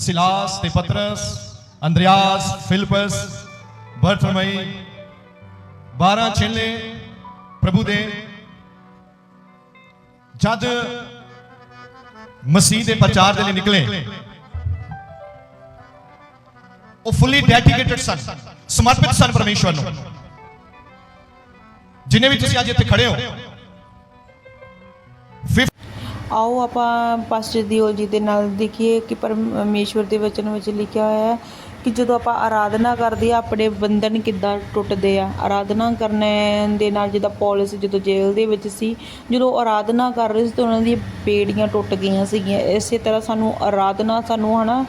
ਸਿਲਾਸ ਤੇ ਪਤਰਸ ਅੰਦਰਿਆਸ ਫਿਲਿਪਸ ਬਰਥਲਮਈ 12 ਚੇਲੇ ਪ੍ਰਭੂ ਦੇ ਜਦ ਮਸੀਹ ਦੇ ਪ੍ਰਚਾਰ ਦੇ ਲਈ ਨਿਕਲੇ ਉਹ ਫੁੱਲੀ ਡੈਡੀਕੇਟਿਡ ਸਨ ਸਮਰਪਿਤ ਸਨ ਪਰਮੇਸ਼ਵਰ ਨੂੰ ਜਿਨੇ ਵੀ ਤੁਸੀਂ ਅੱਜ ਇੱਥੇ ਖੜੇ ਹੋ ਆਓ ਆਪਾਂ ਪਾਸਟਰ ਦਿਓਲ ਜੀ ਦੇ ਨਾਲ ਦੇਖੀਏ ਕਿ ਪਰਮੇਸ਼ਵਰ ਦੇ ਵਚਨ ਵਿੱਚ ਲਿਖਿਆ ਹੋਇਆ ਹੈ ਕਿ ਜਦੋਂ ਆਪਾਂ ਆਰਾਧਨਾ ਕਰਦੇ ਆ ਆਪਣੇ ਬੰਧਨ ਕਿੱਦਾਂ ਟੁੱਟਦੇ ਆ? ਆਰਾਧਨਾ ਕਰਨ ਦੇ ਨਾਲ ਜਿੱਦਾਂ ਪੌਲਸ ਜਦੋਂ ਜੇਲ੍ਹ ਦੇ ਵਿੱਚ ਸੀ, ਜਦੋਂ ਆਰਾਧਨਾ ਕਰ ਰਹੇ ਸੀ ਤਾਂ ਉਹਨਾਂ ਦੀਆਂ ਬੇੜੀਆਂ ਟੁੱਟ ਗਈਆਂ ਸੀਗੀਆਂ। ਇਸੇ ਤਰ੍ਹਾਂ ਸਾਨੂੰ ਆਰਾਧਨਾ, ਸਾਨੂੰ ਹਨਾ,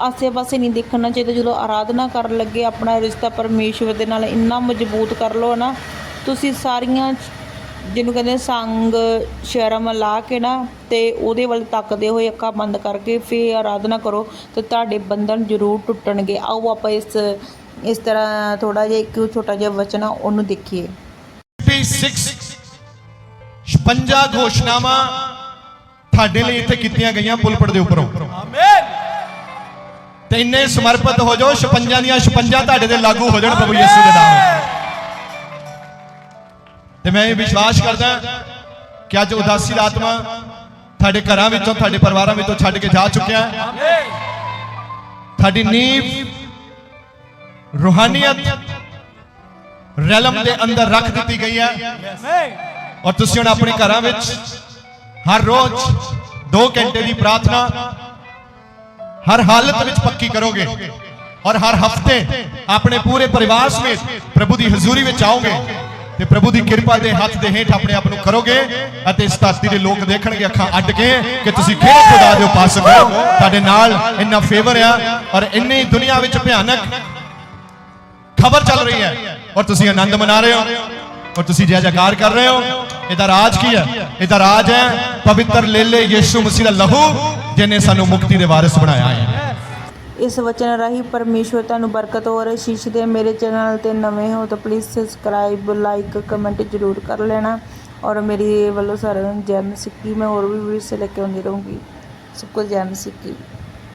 ਆਸੇ-ਪਾਸੇ ਨਹੀਂ ਦੇਖਣਾ ਚਾਹੀਦਾ। ਜਦੋਂ ਆਰਾਧਨਾ ਕਰਨ ਲੱਗੇ, ਆਪਣਾ ਰਿਸ਼ਤਾ ਪਰਮੇਸ਼ਵਰ ਦੇ ਨਾਲ ਇੰਨਾ ਮਜ਼ਬੂਤ ਕਰ ਲਓ ਨਾ ਤੁਸੀਂ ਸਾਰੀਆਂ ਜਿਹਨੂੰ ਕਹਿੰਦੇ ਸੰਗ ਸ਼ਰਮ ਲਾ ਕੇ ਨਾ ਤੇ ਉਹਦੇ ਵੱਲ ਤੱਕਦੇ ਹੋਏ ਅੱਖਾਂ ਬੰਦ ਕਰਕੇ ਫੇਰ ਆਰਾਧਨਾ ਕਰੋ ਤੇ ਤੁਹਾਡੇ ਬੰਧਨ ਜ਼ਰੂਰ ਟੁੱਟਣਗੇ। ਆਓ ਆਪਾਂ ਇਸ ਇਸ ਤਰ੍ਹਾਂ ਥੋੜਾ ਜਿਹਾ ਇੱਕ ਛੋਟਾ ਜਿਹਾ ਵਚਨ ਆ ਉਹਨੂੰ ਦੇਖੀਏ। 56 56 ਘੋਸ਼ਣਾਵਾਂ ਤੁਹਾਡੇ ਲਈ ਇੱਥੇ ਕੀਤੀਆਂ ਗਈਆਂ ਪੁਲਪੜ ਦੇ ਉੱਪਰੋਂ। ਆਮੇਨ ਤੇ ਇੰਨੇ ਸਮਰਪਿਤ ਹੋ ਜਾਓ 56 ਦੀਆਂ 56 ਤੁਹਾਡੇ ਤੇ ਲਾਗੂ ਹੋ ਜਾਣ ਪ੍ਰਭੂ ਯਿਸੂ ਦੇ ਨਾਮ। ਤੇ ਮੈਂ ਇਹ ਵਿਸ਼ਵਾਸ ਕਰਦਾ ਕਿ ਅੱਜ ਉਦਾਸੀ ਦਾ ਆਤਮਾ ਤੁਹਾਡੇ ਘਰਾਂ ਵਿੱਚੋਂ, ਤੁਹਾਡੇ ਪਰਿਵਾਰਾਂ ਵਿੱਚੋਂ ਛੱਡ ਕੇ ਜਾ ਚੁੱਕਿਆ ਹੈ। ਆਮੇਨ ਤੁਹਾਡੀ ਨੀਂਵ ਰੂਹਾਨੀਅਤ ਰਲਮ ਦੇ ਅੰਦਰ ਰੱਖ ਦਿੱਤੀ ਗਈ ਹੈ। ਔਰ ਤੁਸੀਂ ਹੁਣ ਆਪਣੇ ਘਰਾਂ ਵਿੱਚ ਹਰ ਰੋਜ਼ 2 ਘੰਟੇ ਦੀ ਪ੍ਰਾਰਥਨਾ, ਹਰ ਹਾਲਤ ਵਿੱਚ ਪੱਕੀ ਕਰੋਗੇ ਔਰ ਹਰ ਹਫ਼ਤੇ ਆਪਣੇ ਪੂਰੇ ਪਰਿਵਾਰ ਸਮੇਤ ਪ੍ਰਭੂ ਦੀ ਹਜ਼ੂਰੀ ਵਿੱਚ ਆਓਗੇ। ਤੇ ਪ੍ਰਭੂ ਦੀ ਕਿਰਪਾ ਦੇ ਹੱਥ ਦੇ ਹੇਠ ਆਪਣੇ ਆਪ ਨੂੰ ਕਰੋਗੇ ਅਤੇ ਇਸ ਧਰਤੀ ਦੇ ਲੋਕ ਦੇਖਣਗੇ ਅੱਖਾਂ ਅੱਡ ਕੇ ਕਿ ਤੁਸੀਂ ਕਿਹੜੇ ਖੁਦਾ ਦੇ ਉਪਾਸਕ ਹੋ। ਤੁਹਾਡੇ ਨਾਲ ਇੰਨਾ ਫੇਵਰ ਆ ਔਰ ਇੰਨੀ ਦੁਨੀਆ ਵਿੱਚ ਭਿਆਨਕ ਖਬਰ ਚੱਲ ਰਹੀ ਹੈ। ਔਰ ਤੁਸੀਂ ਆਨੰਦ ਮਨਾ ਰਹੇ ਹੋ। ਔਰ ਤੁਸੀਂ ਜੈ ਜੈਕਾਰ ਕਰ ਰਹੇ ਹੋ। ਇਹਦਾ ਰਾਜ ਕੀ ਹੈ? ਇਹਦਾ ਰਾਜ ਹੈ ਪਵਿੱਤਰ ਲੇਲੇ ਯੀਸ਼ੂ ਮਸੀਹ ਦਾ ਲਹੂ ਜਿਨੇ ਸਾਨੂੰ ਮੁਕਤੀ ਦੇ ਵਾਰਿਸ ਬਣਾਇਆ ਹੈ। ਇਸ ਵਚਨ ਰਾਹੀਂ ਪਰਮੇਸ਼ਵਰ ਤੁਹਾਨੂੰ ਬਰਕਤ ਹੋਰ ਆਸ਼ੀਸ਼ ਦੇ ਮੇਰੇ ਚੈਨਲ ਤੇ ਨਵੇਂ ਹੋ ਤਾਂ ਪਲੀਜ਼ ਸਬਸਕ੍ਰਾਈਬ ਲਾਈਕ ਕਮੈਂਟ ਜ਼ਰੂਰ ਕਰ ਲੈਣਾ। ਔਰ ਮੇਰੀ ਵੱਲੋਂ ਸਾਰਿਆਂ ਨੂੰ ਜੈ ਮਸੀਹ ਮੈਂ ਹੋਰ ਵੀ ਵੀਡੀਓਸ ਲੈ ਕੇ ਆਉਂਦੀ ਰਹੂੰਗੀ। ਸਭ ਕੁਝ ਜੈ ਮਸੀਹ